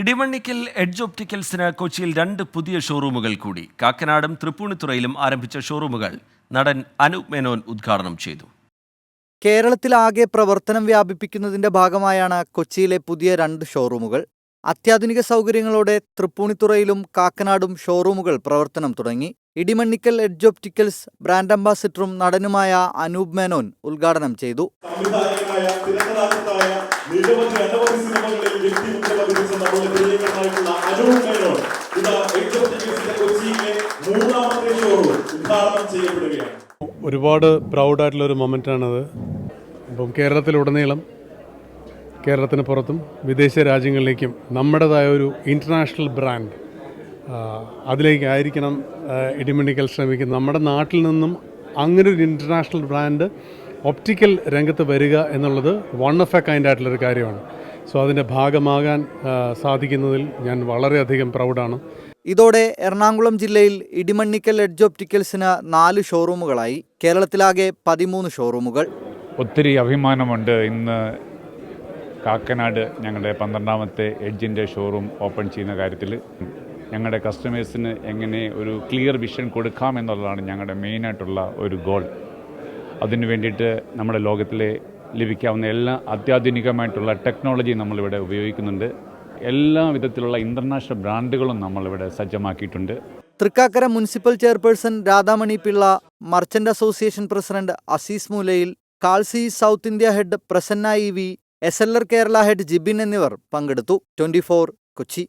Idimannickal edge ഒപ്റ്റിക്കൽസിന് കൊച്ചിയിൽ രണ്ട് പുതിയ ഷോറൂമുകൾ കൂടി. കാക്കനാടും തൃപ്പൂണിത്തുറയിലും ആരംഭിച്ച ഷോറൂമുകൾ നടൻ അനൂപ് മേനോൻ ഉദ്ഘാടനം ചെയ്തു. കേരളത്തിലാകെ പ്രവർത്തനം വ്യാപിപ്പിക്കുന്നതിന്റെ ഭാഗമായാണ് കൊച്ചിയിലെ പുതിയ രണ്ട് ഷോറൂമുകൾ. അത്യാധുനിക സൗകര്യങ്ങളോടെ തൃപ്പൂണിത്തുറയിലും കാക്കനാടും ഷോറൂമുകൾ പ്രവർത്തനം തുടങ്ങി. ഇടിമണ്ണിക്കൽ എഡ്ജ് ഒപ്റ്റിക്കൽസ് ബ്രാൻഡ് അംബാസിഡറും നടനുമായ അനൂപ് മേനോൻ ഉദ്ഘാടനം ചെയ്തു. ഒരുപാട് പ്രൗഡായിട്ടുള്ള ഒരു മൊമെന്റാണത് ഇപ്പം കേരളത്തിലുടനീളം കേരളത്തിന് പുറത്തും വിദേശ രാജ്യങ്ങളിലേക്കും നമ്മുടേതായ ഒരു ഇന്റർനാഷണൽ ബ്രാൻഡ് അതിലേക്കായിരിക്കണം ആ, ശ്രമിക്കുന്നത്. നമ്മുടെ നാട്ടിൽ നിന്നും അങ്ങനെ ഒരു ഇന്റർനാഷണൽ ബ്രാൻഡ് ഒപ്റ്റിക്കൽ രംഗത്ത് വരിക എന്നുള്ളത് വൺ ഓഫ് എ കൈൻഡ് ആയിട്ടുള്ളൊരു കാര്യമാണ്. സോ അതിന്റെ ഭാഗമാകാൻ സാധിക്കുന്നതിൽ ഞാൻ വളരെയധികം പ്രൗഡാണ് ഇതോടെ എറണാകുളം ജില്ലയിൽ ഇടിമണ്ണിക്കൽ എഡ്ജ് ഒപ്റ്റിക്കൽസിന് നാല് ഷോറൂമുകളായി. കേരളത്തിലാകെ പതിമൂന്ന് ഷോറൂമുകൾ. ഒത്തിരി അഭിമാനമുണ്ട്. ഇന്ന് കാക്കനാട് ഞങ്ങളുടെ പന്ത്രണ്ടാമത്തെ എഡ്ജിന്റെ ഷോറൂം ഓപ്പൺ ചെയ്യുന്ന കാര്യത്തിൽ. ഞങ്ങളുടെ കസ്റ്റമേഴ്സിന് എങ്ങനെ ഒരു ക്ലിയർ വിഷൻ കൊടുക്കാം എന്നുള്ളതാണ് ഞങ്ങളുടെ മെയിനായിട്ടുള്ള ഒരു ഗോൾ. അതിനു വേണ്ടിയിട്ട് നമ്മുടെ ലോകത്തിലെ ലഭിക്കാവുന്ന എല്ലാ അത്യാധുനികമായിട്ടുള്ള ടെക്നോളജി നമ്മളിവിടെ ഉപയോഗിക്കുന്നുണ്ട്. എല്ലാ വിധത്തിലുള്ള ഇന്റർനാഷണൽ ബ്രാൻഡുകളും നമ്മളിവിടെ സജ്ജമാക്കിയിട്ടുണ്ട്. Thrikkakara municipal chairperson Radhamani Pillai merchant association president Azeez Moolayil Kalsi South India head Prasanna E V S L R Kerala head Jibin എന്നിവർ പങ്കെടുത്തു. ട്വന്റി കൊച്ചി.